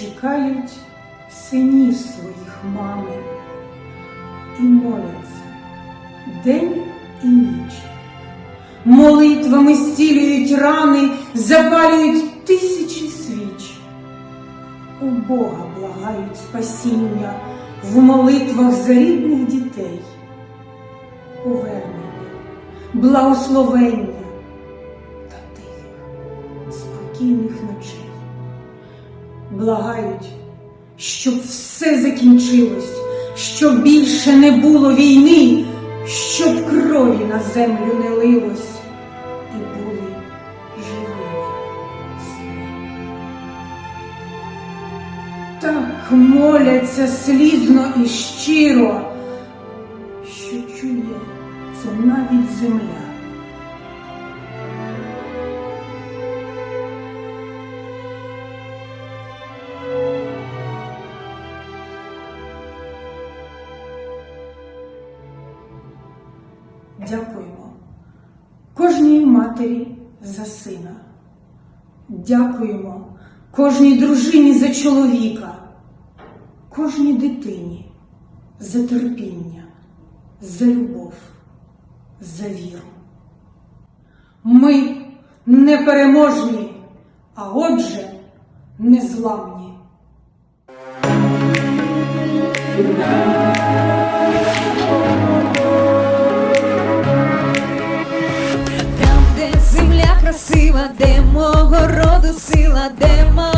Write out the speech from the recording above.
чекають синів своїх мами і моляться день і ніч. Молитвами стілюють рани, запалюють тисячі свіч. У Бога благають спасіння в молитвах за рідних дітей, повернення, благословення Благають, щоб все закінчилось, щоб більше не було війни, щоб крові на землю не лилось і були живими. Так моляться слізно і щиро, що чує це навіть земля. Дякуємо кожній матері за сина. Дякуємо кожній дружині за чоловіка, кожній дитині за терпіння, за любов, за віру. Ми непереможні, а отже, незламні. Siladema.